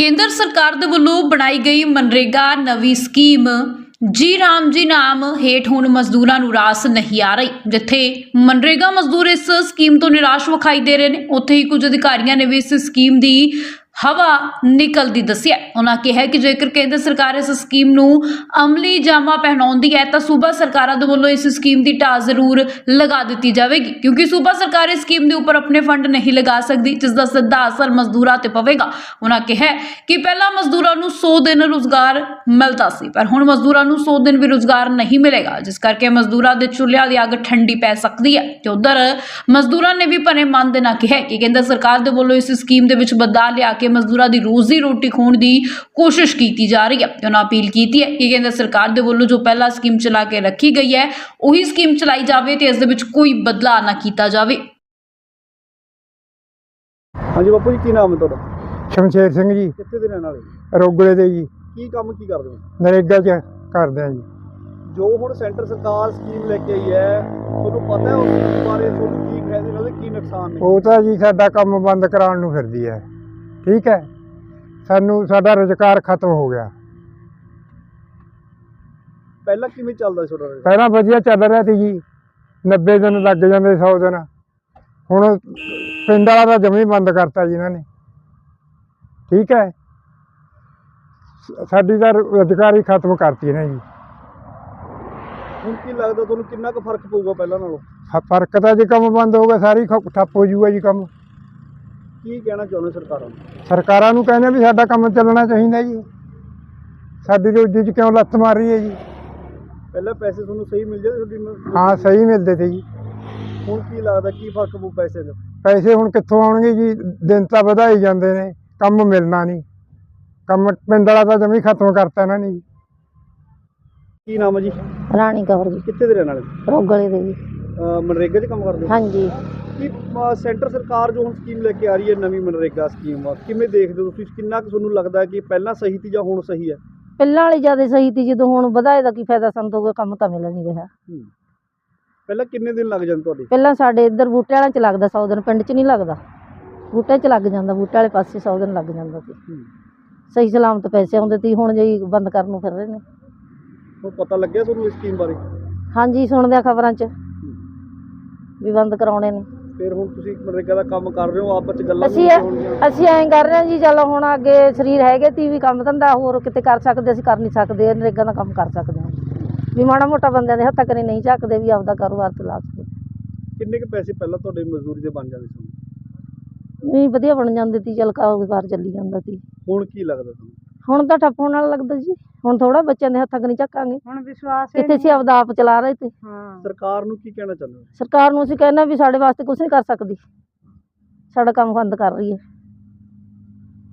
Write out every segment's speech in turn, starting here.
ਕੇਂਦਰ ਸਰਕਾਰ ਦੇ ਵੱਲੋਂ ਬਣਾਈ ਗਈ ਮਨਰੇਗਾ ਨਵੀਂ ਸਕੀਮ। ਜੀ ਰਾਮ ਜੀ ਨਾਮ ਹੇਠ ਹੁਣ ਮਜ਼ਦੂਰਾਂ ਨੂੰ ਰਾਸ ਨਹੀਂ ਆ ਰਹੀ, ਜਿੱਥੇ ਮਨਰੇਗਾ ਮਜ਼ਦੂਰ ਇਸ ਸਕੀਮ ਤੋਂ ਨਿਰਾਸ਼ ਵਿਖਾਈ ਦੇ ਰਹੇ ਨੇ। ਉੱਥੇ ਹੀ ਕੁਝ ਅਧਿਕਾਰੀਆਂ ਨੇ ਵੀ ਇਸ ਸਕੀਮ ਦੀ ਹਵਾ ਨਿਕਲਦੀ ਦੱਸਿਆ। ਉਹਨਾਂ ਕਿਹਾ ਕਿ ਜੇਕਰ ਕੇਂਦਰ ਸਰਕਾਰ ਇਸ ਸਕੀਮ ਨੂੰ ਅਮਲੀ ਜਾਮਾ ਪਹਿਨਾਉਂਦੀ ਹੈ, ਤਾਂ ਸੂਬਾ ਸਰਕਾਰਾਂ ਦੇ ਵੱਲੋਂ ਇਸ ਸਕੀਮ ਦੀ ਢਾਹ ਜ਼ਰੂਰ ਲਗਾ ਦਿੱਤੀ ਜਾਵੇਗੀ, ਕਿਉਂਕਿ ਸੂਬਾ ਸਰਕਾਰ ਇਸ ਸਕੀਮ ਦੇ ਉੱਪਰ ਆਪਣੇ ਫੰਡ ਨਹੀਂ ਲਗਾ ਸਕਦੀ ਜਿਸ ਦਾ ਸਿੱਧਾ ਅਸਰ ਮਜ਼ਦੂਰਾਂ ਤੇ ਪਵੇਗਾ। ਉਹਨਾਂ ਕਿਹਾ ਕਿ ਪਹਿਲਾਂ ਮਜ਼ਦੂਰਾਂ ਨੂੰ 100 ਦਿਨ ਰੁਜ਼ਗਾਰ ਮਿਲਦਾ ਸੀ, ਪਰ ਹੁਣ ਮਜ਼ਦੂਰਾਂ ਨੂੰ 100 ਦਿਨ ਵੀ ਰੁਜ਼ਗਾਰ ਨਹੀਂ ਮਿਲੇਗਾ, ਜਿਸ ਕਰਕੇ ਮਜ਼ਦੂਰਾਂ ਦੇ ਚੁੱਲ੍ਹਿਆਂ ਦੀ ਅੱਗ ਠੰਡੀ ਪੈ ਸਕਦੀ ਹੈ। ਤੇ ਉਧਰ ਮਜ਼ਦੂਰਾਂ ਨੇ ਵੀ ਭਰੇ ਮਨ ਦੇ ਨਾਲ ਕਿਹਾ ਕਿ ਕੇਂਦਰ ਸਰਕਾਰ ਦੇ ਵੱਲੋਂ ਇਸ ਸਕੀਮ ਦੇ ਵਿੱਚ ਬਦਲਾਅ ਲਿਆ ਕੇ ਮਜ਼ਦੂਰਾਂ ਦੀ ਰੋਜ਼ੀ ਰੋਟੀ ਖੋਣ ਦੀ ਕੋਸ਼ਿਸ਼ ਕੀਤੀ ਜਾ ਰਹੀ ਹੈ। ਤੇ ਉਹਨਾਂ ਅਪੀਲ ਕੀਤੀ ਹੈ ਕਿ ਕੇਂਦਰ ਸਰਕਾਰ ਦੇ ਵੱਲੋਂ ਜੋ ਪਹਿਲਾਂ ਸਕੀਮ ਚਲਾ ਕੇ ਰੱਖੀ ਗਈ ਹੈ ਉਹੀ ਸਕੀਮ ਚਲਾਈ ਜਾਵੇ ਤੇ ਇਸ ਦੇ ਵਿੱਚ ਕੋਈ ਬਦਲਾਅ ਨਾ ਕੀਤਾ ਜਾਵੇ। ਹਾਂਜੀ ਬਾਪੂ ਜੀ ਕੀ ਨਾਮ ਹੈ ਤੁਹਾਡਾ? ਸ਼ਮਸ਼ੇਰ ਸਿੰਘ ਜੀ। ਕਿੱਥੇ ਦੇ ਰਹਿਣ ਵਾਲੇ? ਰੋਗਲੇ ਦੇ ਜੀ। ਕੀ ਕੰਮ ਕੀ ਕਰਦੇ ਹੋ? ਨਰੇਗਾ 'ਚ ਕਰਦੇ ਆ ਜੀ। ਜੋ ਹੁਣ ਸੈਂਟਰ ਸਰਕਾਰ ਸਕੀਮ ਲੈ ਕੇ ਆਈ ਹੈ ਤੁਹਾਨੂੰ ਪਤਾ ਹੈ ਉਸ ਸਕੀਮ ਬਾਰੇ ਤੁਹਾਨੂੰ ਕੀ ਫਾਇਦੇ ਨੇ ਉਹਦੇ ਕੀ ਨੁਕਸਾਨ ਨੇ? ਉਹ ਤਾਂ ਜੀ ਸਾਡਾ ਕੰਮ ਬੰਦ ਕਰਾਉਣ ਨੂੰ ਫਿਰਦੀ ਹੈ। ਠੀਕ ਹੈ? ਸਾਨੂੰ ਸਾਡਾ ਰੁਜ਼ਗਾਰ ਖਤਮ ਹੋ ਗਿਆ। ਪਹਿਲਾਂ ਕਿਵੇਂ ਚੱਲਦਾ ਸੀ ਤੁਹਾਡਾ ਪਹਿਲਾਂ ਵਧੀਆ ਚੱਲ ਰਿਹਾ ਸੀ ਜੀ। 90 ਦਿਨ ਲੱਗ ਜਾਂਦੇ 100 ਦਿਨ। ਹੁਣ ਪਿੰਡ ਵਾਲਾ ਤਾਂ ਜਮੀ ਬੰਦ ਕਰਤਾ ਜੀ ਇਹਨਾਂ ਨੇ। ਠੀਕ ਹੈ? ਸਾਡੀ ਤਾਂ ਰੁਜ਼ਗਾਰ ਖਤਮ ਕਰਤੀ ਇਹਨਾਂ ਜੀ। ਹੁਣ ਕੀ ਲੱਗਦਾ ਤੁਹਾਨੂੰ ਕਿੰਨਾ ਕੁ ਫ਼ਰਕ ਪਊਗਾ ਪਹਿਲਾਂ ਨਾਲੋਂ? ਫ਼ਰਕ ਤਾਂ ਜੇ ਕੰਮ ਬੰਦ ਹੋ ਗਿਆ ਸਾਰੀ ਠੱਪ ਹੋ ਜੂਗਾ ਜੀ ਕੰਮ। ਕੀ ਕਹਿਣਾ ਚਾਹੁੰਦੇ ਸਰਕਾਰਾਂ ਨੂੰ? ਸਰਕਾਰਾਂ ਨੂੰ ਕਹਿੰਦੇ ਵੀ ਸਾਡਾ ਕੰਮ ਚੱਲਣਾ ਚਾਹੀਦਾ ਜੀ। ਸਾਡੀ ਰੋਜੀ 'ਚ ਕਿਉਂ ਲੱਤ ਮਾਰ ਰਹੀ ਹੈ ਜੀ। ਪਹਿਲਾਂ ਪੈਸੇ ਤੁਹਾਨੂੰ ਸਹੀ ਮਿਲ ਜਾਂਦੇ ਤੁਹਾਡੀ ਮ- ਹਾਂ ਸਹੀ ਮਿਲਦੇ ਤੇ ਜੀ। ਹੁਣ ਕੀ ਲੱਗਦਾ ਕੀ ਫ਼ਰਕ ਪਊ ਪੈਸੇ ਦਾ? ਪੈਸੇ ਹੁਣ ਕਿੱਥੋਂ ਆਉਣਗੇ ਜੀ? ਦਿਨ ਤਾਂ ਵਧਾਈ ਜਾਂਦੇ ਨੇ ਕੰਮ ਮਿਲਣਾ ਨਹੀਂ। ਕੰਮ ਪਿੰਡ ਵਾਲਾ ਤਾਂ ਜਮੀ ਖਤਮ ਕਰਤਾ ਇਹਨਾਂ ਨੇ ਜੀ। ਕੀ ਨਾਮ ਹੈ ਜੀ? ਰਾਣੀ ਕੌਰ ਜੀ। ਕਿੱਥੇ ਦੇ ਰਹਿਣ ਵਾਲੇ? ਰੋਗਲੇ ਦੇ ਜੀ। ਅਹ ਮਨਰੇਗਾ 'ਚ ਕੰਮ ਕਰਦੇ ਹੋ? ਹਾਂਜੀ। ਕੀ ਸੈਂਟਰ ਸਰਕਾਰ ਜੋ ਹੁਣ ਸਕੀਮ ਲੈ ਕੇ ਆ ਰਹੀ ਹੈ ਨਵੀਂ ਮਨਰੇਗਾ ਸਕੀਮ ਆ ਕਿਵੇਂ ਦੇਖਦੇ ਹੋ ਤੁਸੀਂ? ਕਿੰਨਾ ਕੁ ਤੁਹਾਨੂੰ ਲੱਗਦਾ ਕਿ ਪਹਿਲਾਂ ਸਹੀ ਸੀ ਜਾਂ ਹੁਣ ਸਹੀ ਹੈ? ਪਹਿਲਾਂ ਵਾਲੀ ਜ਼ਿਆਦਾ ਸਹੀ ਤੀ ਜਦੋਂ ਹੁਣ ਵਧਾਏ ਦਾ ਕੀ ਫਾਇਦਾ ਸਾਨੂੰ ਤਾਂ ਕੋਈ ਕੰਮ ਤਾਂ ਮਿਲ ਨਹੀਂ ਰਿਹਾ। ਪਹਿਲਾਂ ਕਿੰਨੇ ਦਿਨ ਲੱਗ ਜਾਂਦੇ ਤੁਹਾਡੇ? ਪਹਿਲਾਂ ਸਾਡੇ ਇੱਧਰ ਬੂਟੇ ਵਾਲਿਆਂ ਚ ਲੱਗਦਾ 100 ਦਿਨ ਪਿੰਡ ਚ ਨਹੀਂ ਲੱਗਦਾ। ਬੂਟੇ ਚ ਲੱਗ ਜਾਂਦਾ ਬੂਟੇ ਵਾਲੇ ਪਾਸੇ 100 ਦਿਨ ਲੱਗ ਜਾਂਦਾ ਸੀ। ਸਹੀ ਸਲਾਮਤ ਪੈਸੇ ਆਉਂਦੇ ਤੀ ਹੁਣ ਜੀ ਬੰਦ ਕਰਨ ਨੂੰ ਫਿਰ ਰਹੇ ਨੇ। ਹੁਣ ਪਤਾ ਲੱਗਿਆ ਤੁਹਾਨੂੰ ਇਸ ਸਕੀਮ ਬਾਰੇ? ਹਾਂਜੀ ਸੁਣਦੇ ਆ ਖਬਰਾਂ ਚ। ਵੀ ਬੰਦ ਕਰਾਉਣੇ ਨੇ। ਫਿਰ ਹੁਣ ਤੁਸੀਂ ਮਨਰੇਗਾ ਦਾ ਕੰਮ ਕਰ ਰਹੇ ਹੋ ਆਪਸ ਚ ਗੱਲਾਂ ਅਸੀਂ ਅਸੀਂ ਐਂ ਕਰ ਰਹੇ ਹਾਂ ਜੀ ਚਲੋ ਹੁਣ ਅੱਗੇ ਸਰੀਰ ਹੈਗੇ ਤੀ ਵੀ ਕੰਮ ਧੰਦਾ ਹੋਰ ਕਿਤੇ ਕਰ ਸਕਦੇ ਅਸੀਂ ਕਰ ਨਹੀਂ ਸਕਦੇ ਨਰੇਗਾ ਦਾ ਕੰਮ ਕਰ ਸਕਦੇ ਹਾਂ। ਵੀ ਮਾੜਾ ਮੋਟਾ ਬੰਦਿਆਂ ਦੇ ਹੱਥਾਂ ਕਰੇ ਨਹੀਂ ਝੱਕਦੇ ਵੀ ਆਪਦਾ ਕਾਰੋਬਾਰ ਚਲਾ ਸਕਦੇ ਕਿੰਨੇ ਕੁ ਪੈਸੇ ਪਹਿਲਾਂ ਤੁਹਾਡੇ ਮਜ਼ਦੂਰੀ ਦੇ ਬਣ ਜਾਂਦੇ ਸਨ ਨਹੀਂ ਵਧੀਆ ਬਣ ਜਾਂਦੀ ਤੀ ਚਲ ਕਾਰੋਬਾਰ ਚੱਲੀ ਜਾਂਦਾ ਤੀ ਹੁਣ ਕੀ ਲੱਗਦਾ ਤੁਹਾਨੂੰ? ਹੁਣ ਤਾਂ ਠੱਪ ਹੋਣ ਵਾਲਾ ਲੱਗਦਾ ਜੀ। ਹੁਣ ਥੋੜਾ ਬੱਚਿਆਂ ਦੇ ਹੱਥਾਂ ਕਨੀ ਚੱਕਾਂਗੇ। ਹੁਣ ਵਿਸ਼ਵਾਸ ਕਿੱਥੇ ਸੀ ਆਪਦਾ ਆਪ ਚਲਾ ਰਹੇ ਤੇ। ਹਾਂ। ਸਰਕਾਰ ਨੂੰ ਕੀ ਕਹਿਣਾ ਚਾਹੁੰਦੇ ਹੋ? ਸਰਕਾਰ ਨੂੰ ਅਸੀਂ ਕਹਿੰਦੇ ਵੀ ਸਾਡੇ ਵਾਸਤੇ ਕੁਝ ਨਹੀਂ ਕਰ ਸਕਦੀ। ਸਾਡਾ ਕੰਮ ਬੰਦ ਕਰ ਰਹੀ ਹੈ।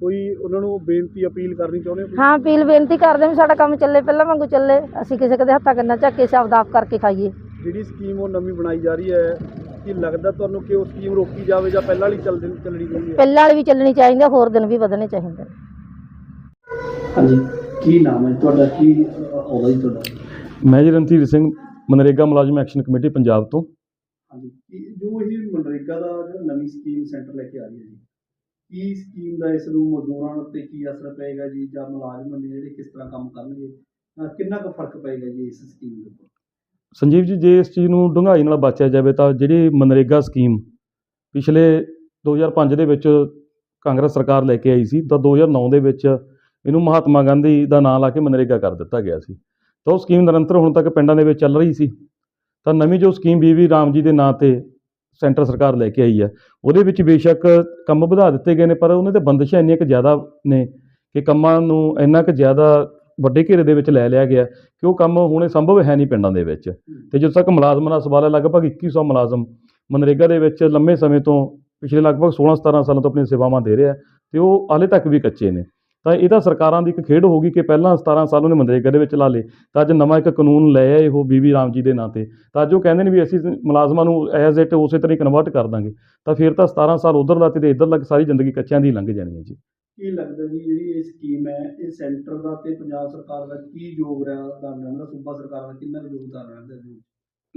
ਕੋਈ ਉਹਨਾਂ ਨੂੰ ਬੇਨਤੀ ਅਪੀਲ ਕਰਨੀ ਚਾਹੁੰਦੇ ਹੋ? ਹਾਂ ਅਪੀਲ ਬੇਨਤੀ ਕਰਦੇ ਹਾਂ ਵੀ ਸਾਡਾ ਕੰਮ ਚੱਲੇ ਪਹਿਲਾਂ ਵਾਂਗੂ ਚੱਲੇ। ਅਸੀਂ ਕਿਸੇ ਕਦੇ ਹੱਥਾਂ ਕੰਨਾਂ ਚੱਕ ਕੇ ਕਰਕੇ ਖਾਈਏ। ਜਿਹੜੀ ਸਕੀਮ ਉਹ ਨਵੀਂ ਬਣਾਈ ਜਾ ਰਹੀ ਹੈ ਕੀ ਲੱਗਦਾ ਤੁਹਾਨੂੰ ਕਿ ਉਹ ਸਕੀਮ ਰੋਕੀ ਜਾਵੇ ਜਾਂ ਪਹਿਲਾਂ ਵਾਲੀ ਚੱਲਣੀ ਚਾਹੀਦੀ ਹੈ? ਪਹਿਲਾਂ ਵਾਲੀ ਵੀ ਚੱਲਣੀ ਚਾਹੀਦੀ ਹੈ ਹੋਰ ਦਿਨ ਵੀ ਵਧਣੇ ਚਾਹੀਦੇ ਨੇ। ਹਾਂਜੀ। ਕੀ ਨਾਮ ਹੈ ਤੁਹਾਡਾ ਕੀ ਆਉਂਦਾ ਜੀ ਤੁਹਾਡਾ? ਮੈਂ ਜੀ ਰਣਧੀਰ ਸਿੰਘ ਮਨਰੇਗਾ ਮੁਲਾਜ਼ਮ ਐਕਸ਼ਨ ਕਮੇਟੀ ਪੰਜਾਬ ਤੋਂ। ਹਾਂਜੀ। ਕੀ- ਜੋ ਇਹ ਮਨਰੇਗਾ ਦਾ ਜਿਹੜਾ ਨਵੀਂ ਸਕੀਮ ਸੈਂਟਰ ਲੈ ਕੇ ਆ ਰਹੀ ਹੈ ਜੀ ਕੀ ਸਕੀਮ ਦਾ ਇਸ ਨੂੰ ਮਜ਼ਦੂਰਾਂ ਉੱਤੇ ਕੀ ਅਸਰ ਪਏਗਾ ਜੀ? ਜਾਂ ਮੁਲਾਜ਼ਮ ਨੇ ਜਿਹੜੇ ਕਿਸ ਤਰ੍ਹਾਂ ਕੰਮ ਕਰਨਗੇ ਅਹ ਕਿੰਨਾ ਕੁ ਫ਼ਰਕ ਪਏਗਾ ਜੀ ਇਸ ਸਕੀਮ ਦੇ ਉੱਪਰ? ਸੰਜੀਵ ਜੀ ਜੇ ਇਸ ਚੀਜ਼ ਨੂੰ ਡੂੰਘਾਈ ਨਾਲ ਬਾਚਿਆ ਜਾਵੇ ਤਾਂ ਜਿਹੜੀ ਮਨਰੇਗਾ ਸਕੀਮ ਪਿਛਲੇ 2005 ਦੇ ਵਿੱਚ ਕਾਂਗਰਸ ਸਰਕਾਰ ਲੈ ਕੇ ਆਈ ਸੀ ਤਾਂ 2009 ਦੇ ਵਿੱਚ ਇਹਨੂੰ ਮਹਾਤਮਾ ਗਾਂਧੀ ਦਾ ਨਾਂ ਲਾ ਕੇ ਮਨਰੇਗਾ ਕਰ ਦਿੱਤਾ ਗਿਆ ਸੀ। ਤਾਂ ਉਹ ਸਕੀਮ ਨਿਰੰਤਰ ਹੁਣ ਤੱਕ ਪਿੰਡਾਂ ਦੇ ਵਿੱਚ ਚੱਲ ਰਹੀ ਸੀ। ਤਾਂ ਨਵੀਂ ਜੋ ਸਕੀਮ ਬੀਵੀ ਰਾਮ ਜੀ ਦੇ ਨਾਂ ਤੇ ਸੈਂਟਰ ਸਰਕਾਰ ਲੈ ਕੇ ਆਈ ਹੈ ਉਹਦੇ ਵਿੱਚ ਬੇਸ਼ੱਕ ਕੰਮ ਵਧਾ ਦਿੱਤੇ ਗਏ ਨੇ ਪਰ ਉਹਨਾਂ ਤੇ ਬੰਦਿਸ਼ਾਂ ਇੰਨੀਆਂ ਕੁ ਜ਼ਿਆਦਾ ਨੇ ਕਿ ਕੰਮਾਂ ਨੂੰ ਇੰਨਾ ਕੁ ਜ਼ਿਆਦਾ ਵੱਡੇ ਘੇਰੇ ਦੇ ਵਿੱਚ ਲੈ ਲਿਆ ਗਿਆ ਕਿ ਉਹ ਕੰਮ ਹੁਣੇ ਸੰਭਵ ਹੈ ਨਹੀਂ ਪਿੰਡਾਂ ਦੇ ਵਿੱਚ। ਤੇ ਜਦੋਂ ਤੱਕ ਮੁਲਾਜ਼ਮਾਂ ਦਾ ਸਵਾਲ ਹੈ ਲਗਭਗ 2100 ਮੁਲਾਜ਼ਮ ਮਨਰੇਗਾ ਦੇ ਵਿੱਚ ਲੰਮੇ ਸਮੇਂ ਤੋਂ ਪਿਛਲੇ ਲਗਭਗ 16-17 ਸਾਲਾਂ ਤੋਂ ਆਪਣੀਆਂ ਸੇਵਾਵਾਂ ਦੇ ਰਿਹਾ ਤੇ ਉਹ ਹਾਲੇ ਤੱਕ ਵੀ ਕੱਚੇ ਨੇ। ਤਾਂ ਇਹ ਤਾਂ ਸਰਕਾਰਾਂ ਦੀ ਇੱਕ ਖੇਡ ਹੋਗੀ ਕਿ ਪਹਿਲਾਂ 17 ਸਾਲ ਉਹਨੇ ਮਨਰੇਗਾ ਦੇ ਵਿੱਚ ਲਾ ਲਏ। ਤਾਂ ਅੱਜ ਨਵਾਂ ਇੱਕ ਕਾਨੂੰਨ ਲੈ ਆਏ ਉਹ ਬੀਬੀ ਰਾਮ ਜੀ ਦੇ ਨਾਂ ਤੇ। ਤਾਂ ਅੱਜ ਉਹ ਕਹਿੰਦੇ ਨੇ ਵੀ ਅਸੀਂ ਮੁਲਾਜ਼ਮਾਂ ਨੂੰ ਐਜ਼ ਇਟ ਉਸੇ ਤਰ੍ਹਾਂ ਹੀ ਕਨਵਰਟ ਕਰ ਦਾਂਗੇ। ਤਾਂ ਫਿਰ ਤਾਂ 17 ਸਾਲ ਉਧਰ ਲਾ ਤੇ ਇੱਧਰ ਲੱਗ ਸਾਰੀ ਜ਼ਿੰਦਗੀ ਕੱਚਿਆਂ ਦੀ ਲੰਘ ਜਾਣੀ ਹੈ ਜੀ। ਕੀ ਲੱਗਦਾ ਜੀ ਜਿਹੜੀ ਇਹ ਸਕੀਮ ਹੈ ਇਹ ਸੈਂਟਰ ਦਾ ਤੇ ਪੰਜਾਬ ਸਰਕਾਰ ਦਾ ਕੀ ਯੋਗਦਾਨ ਰਹਿੰਦਾ? ਸੂਬਾ ਸਰਕਾਰ ਦਾ ਕਿੰਨਾ ਕੁ ਯੋਗਦਾਨ ਰਹਿੰਦਾ ਵਿੱਚ?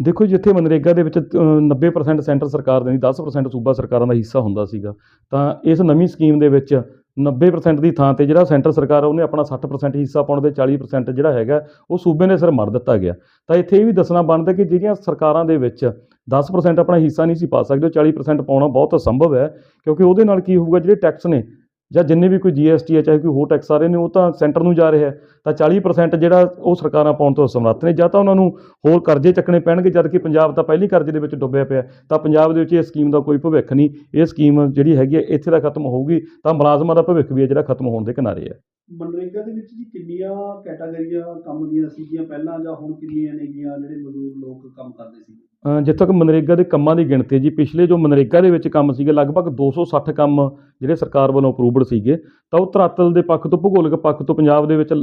ਦੇਖੋ ਜਿੱਥੇ ਮਨਰੇਗਾ ਦੇ ਵਿੱਚ ਅ, 90% ਸੈਂਟਰ ਸਰਕਾਰ ਦੇ ਨਹੀਂ 10% ਸੂਬਾ ਸਰਕਾਰਾਂ ਦਾ ਹਿੱਸਾ ਹੁੰਦਾ ਸੀਗਾ। ਤਾਂ ਇਸ ਨਵੀਂ ਸਕੀਮ ਦੇ ਵਿੱਚ 90% ਦੀ ਥਾਂ ਤੇ ਜਿਹੜਾ ਸੈਂਟਰ ਸਰਕਾਰ ਆ, ਉਹਨੇ ਆਪਣਾ 60% ਹਿੱਸਾ ਪਾਉਣ ਦੇ 40% ਜਿਹੜਾ ਹੈਗਾ, ਉਹ ਸੂਬੇ ਨੇ ਸਿਰ ਮਰ ਦਿੱਤਾ ਗਿਆ। ਤਾਂ ਇੱਥੇ ਇਹ ਵੀ ਦੱਸਣਾ ਬਣਦਾ ਕਿ ਜਿਹੜੀਆਂ ਸਰਕਾਰਾਂ ਦੇ ਵਿੱਚ 10% ਆਪਣਾ ਹਿੱਸਾ ਨਹੀਂ ਸੀ ਪਾ ਸਕਦੇ, ਉਹ 40% ਪਾਉਣਾ ਬਹੁਤ ਅਸੰਭਵ ਹੈ, ਕਿਉਂਕਿ ਉਹਦੇ ਨਾਲ ਕੀ ਹੋਊਗਾ, ਜਿਹੜੇ ਟੈਕਸ ਨੇ ਜਾਂ ਜਿੰਨੇ ਵੀ ਕੋਈ ਜੀਐਸਟੀ ਹੈ ਚਾਹੇ ਕੋਈ ਹੋਰ ਟੈਕਸ ਆ ਰਹੇ ਨੇ, ਉਹ ਤਾਂ ਸੈਂਟਰ ਨੂੰ ਜਾ ਰਿਹਾ ਤਾਂ 40% ਜਿਹੜਾ ਉਹ ਸਰਕਾਰਾਂ ਪਾਉਣ ਤੋਂ ਸਮਰੱਥ ਨੇ। ਜਾਂ ਤਾਂ ਉਹਨਾਂ ਨੂੰ ਹੋਰ ਕਰਜ਼ੇ ਚੱਕਣੇ ਪੈਣਗੇ, ਜਦ ਕਿ ਪੰਜਾਬ ਤਾਂ ਪਹਿਲੀ ਕਰਜ਼ੇ ਦੇ ਵਿੱਚ ਡੁੱਬਿਆ ਪਿਆ। ਤਾਂ ਪੰਜਾਬ ਦੇ ਵਿੱਚ ਇਹ ਸਕੀਮ ਦਾ ਕੋਈ ਭਵਿੱਖ ਨਹੀਂ। ਇਹ ਸਕੀਮ ਜਿਹੜੀ ਹੈਗੀ ਹੈ ਇੱਥੇ ਦਾ ਖਤਮ ਹੋਊਗੀ। ਤਾਂ ਮੁਲਾਜ਼ਮਾਂ ਦਾ ਭਵਿੱਖ ਵੀ ਹੈ ਜਿਹੜਾ ਖਤਮ ਹੋਣ ਦੇ ਕਿਨਾਰੇ ਹੈ ਮਨਰੇਗਾ ਦੇ ਵਿੱਚ ਜੀ ਕਿੰਨੀਆਂ ਕੈਟਾਗਰੀਆਂ ਕੰਮ ਦੀਆਂ ਸੀਗੀਆਂ ਪਹਿਲਾਂ ਜਾਂ ਹੁਣ ਕਿੰਨੀਆਂ ਨੇਗੀਆਂ ਜਿਹੜੇ ਮਜ਼ਦੂਰ ਲੋਕ ਕੰਮ ਕਰਦੇ ਸੀ ਜਿੱਥੇ ਤੱਕ ਮਨਰੇਗਾ ਦੇ ਕੰਮਾਂ ਦੀ ਗਿਣਤੀ ਹੈ ਜੀ ਪਿਛਲੇ ਜੋ ਮਨਰੇਗਾ ਦੇ ਵਿੱਚ ਕੰਮ ਸੀਗੇ ਲਗਭਗ 260 ਕੰਮ ਜਿਹੜੇ ਸਰਕਾਰ ਵੱਲੋਂ ਅਪਰੂਵਡ ਸੀਗੇ ਤਾਂ ਉਹ ਧਰਾਤਲ ਦੇ ਪੱਖ ਤੋਂ ਭੂਗੋਲਿਕ ਪੱਖ ਤੋਂ ਪੰਜਾਬ ਦੇ ਵਿੱਚ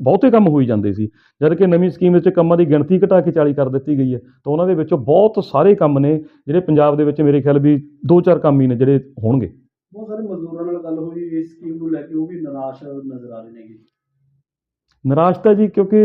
ਬਹੁਤੇ ਕੰਮ ਹੋਈ ਜਾਂਦੇ ਸੀ। ਜਦ ਕਿ ਨਵੀਂ ਸਕੀਮ ਵਿੱਚ ਕੰਮਾਂ ਦੀ ਗਿਣਤੀ ਘਟਾ ਕੇ 40 ਕਰ ਦਿੱਤੀ ਗਈ ਹੈ ਤਾਂ ਉਹਨਾਂ ਦੇ ਵਿੱਚੋਂ ਬਹੁਤ ਸਾਰੇ ਕੰਮ ਨੇ ਜਿਹੜੇ ਪੰਜਾਬ ਦੇ ਵਿੱਚ ਮੇਰੇ ਖਿਆਲ ਵੀ ਦੋ ਚਾਰ ਕੰਮ ਹੀ ਨੇ ਜਿਹੜੇ ਹੋਣਗੇ। ਬਹੁਤ ਸਾਰੇ ਮਜ਼ਦੂਰਾਂ ਨਾਲ ਗੱਲ ਹੋਈ ਇਸ ਸਕੀਮ ਨੂੰ ਲੈ ਕੇ ਉਹ ਵੀ ਨਿਰਾਸ਼ ਨਜ਼ਰ ਆ ਰਹੇ ਨੇਗੇ ਨਿਰਾਸ਼ ਤਾਂ ਜੀ ਕਿਉਂਕਿ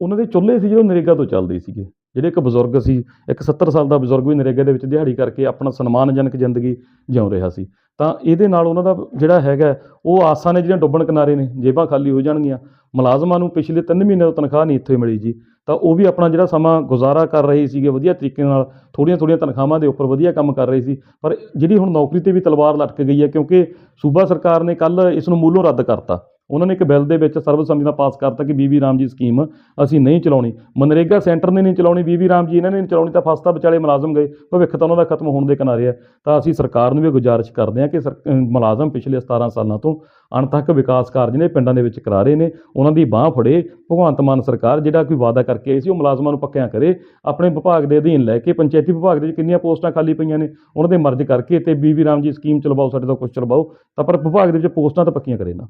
ਉਹਨਾਂ ਦੇ ਚੁੱਲ੍ਹੇ ਸੀ ਜਿਹੜੇ ਨਰੇਗਾ ਤੋਂ ਚੱਲਦੇ ਸੀਗੇ। ਜਿਹੜੇ ਇੱਕ ਬਜ਼ੁਰਗ ਸੀ, ਇੱਕ 70 ਸਾਲ ਦਾ ਬਜ਼ੁਰਗ ਵੀ ਨਰੇਗਾ ਦੇ ਵਿੱਚ ਦਿਹਾੜੀ ਕਰਕੇ ਆਪਣਾ ਸਨਮਾਨਜਨਕ ਜ਼ਿੰਦਗੀ ਜਿਉਂ ਰਿਹਾ ਸੀ। ਤਾਂ ਇਹਦੇ ਨਾਲ ਉਹਨਾਂ ਦਾ ਜਿਹੜਾ ਹੈਗਾ, ਉਹ ਆਸਾਂ ਨੇ ਜਿਹੜੀਆਂ ਡੁੱਬਣ ਕਿਨਾਰੇ ਨੇ, ਜੇਬਾਂ ਖਾਲੀ ਹੋ ਜਾਣਗੀਆਂ। ਮੁਲਾਜ਼ਮਾਂ ਨੂੰ ਪਿਛਲੇ 3 ਮਹੀਨੇ ਤੋਂ ਤਨਖਾਹ ਨਹੀਂ ਇੱਥੇ ਮਿਲੀ ਜੀ। ਤਾਂ ਉਹ ਵੀ ਆਪਣਾ ਜਿਹੜਾ ਸਮਾਂ ਗੁਜ਼ਾਰਾ ਕਰ ਰਹੇ ਸੀਗੇ ਵਧੀਆ ਤਰੀਕੇ ਨਾਲ ਥੋੜ੍ਹੀਆਂ ਥੋੜ੍ਹੀਆਂ ਤਨਖਾਹਾਂ ਦੇ ਉੱਪਰ ਵਧੀਆ ਕੰਮ ਕਰ ਰਹੇ ਸੀ। ਪਰ ਜਿਹੜੀ ਹੁਣ ਨੌਕਰੀ ਤੇ ਵੀ ਤਲਵਾਰ ਲਟਕ ਗਈ ਹੈ, ਕਿਉਂਕਿ ਸੂਬਾ ਸਰਕਾਰ ਨੇ ਕੱਲ ਇਸ ਨੂੰ ਮੂਲੋਂ ਰੱਦ ਕਰਤਾ। ਉਹਨਾਂ ਨੇ ਇੱਕ ਬਿੱਲ ਦੇ ਵਿੱਚ ਸਰਬਸੰਮਤੀ ਨਾਲ ਪਾਸ ਕਰਤਾ ਕਿ ਬੀਬੀ ਰਾਮ ਜੀ ਸਕੀਮ ਅਸੀਂ ਨਹੀਂ ਚਲਾਉਣੀ। ਮਨਰੇਗਾ ਸੈਂਟਰ ਨੇ ਨਹੀਂ ਚਲਾਉਣੀ, ਬੀਬੀ ਰਾਮ ਜੀ ਇਹਨਾਂ ਨੇ ਨਹੀਂ ਚਲਾਉਣੀ ਤਾਂ ਫਸਤਾ ਵਿਚਾਲੇ ਮੁਲਾਜ਼ਮ ਗਏ। ਭਵਿੱਖ ਤਾਂ ਉਹਨਾਂ ਦਾ ਖਤਮ ਹੋਣ ਦੇ ਕਿਨਾਰੇ ਆ ਤਾਂ ਅਸੀਂ ਸਰਕਾਰ ਨੂੰ ਵੀ ਗੁਜ਼ਾਰਿਸ਼ ਕਰਦੇ ਹਾਂ ਕਿ ਸਰ- ਮੁਲਾਜ਼ਮ ਪਿਛਲੇ 17 ਸਾਲਾਂ ਤੋਂ ਅਣਥੱਕ ਵਿਕਾਸ ਕਾਰਜ ਨੇ ਪਿੰਡਾਂ ਦੇ ਵਿੱਚ ਕਰਾ ਰਹੇ ਨੇ, ਉਹਨਾਂ ਦੀ ਬਾਹ ਫੜੇ। ਭਗਵੰਤ ਮਾਨ ਸਰਕਾਰ ਜਿਹੜਾ ਕੋਈ ਵਾਅਦਾ ਕਰਕੇ ਆਈ ਸੀ, ਉਹ ਮੁਲਾਜ਼ਮਾਂ ਨੂੰ ਪੱਕਿਆਂ ਕਰੇ। ਆਪਣੇ ਵਿਭਾਗ ਦੇ ਅਧੀਨ ਲੈ ਕੇ ਪੰਚਾਇਤੀ ਵਿਭਾਗ ਦੇ ਵਿੱਚ ਕਿੰਨੀਆਂ ਪੋਸਟਾਂ ਖਾਲੀ ਪਈਆਂ ਨੇ, ਉਹਨਾਂ ਦੇ ਮਰਜ ਕਰਕੇ ਤੇ ਬੀਬੀ ਰਾਮ ਜੀ ਸਕੀਮ ਚਲਵਾਓ, ਸਾਡੇ ਤੋਂ ਕੁਝ ਚਲਵਾਓ। ਤਾਂ ਪਰ ਵਿਭਾਗ ਦੇ ਵਿੱਚ ਪੋਸਟਾਂ ਤਾਂ ਪੱਕੀਆਂ ਕਰੇ ਨਾ।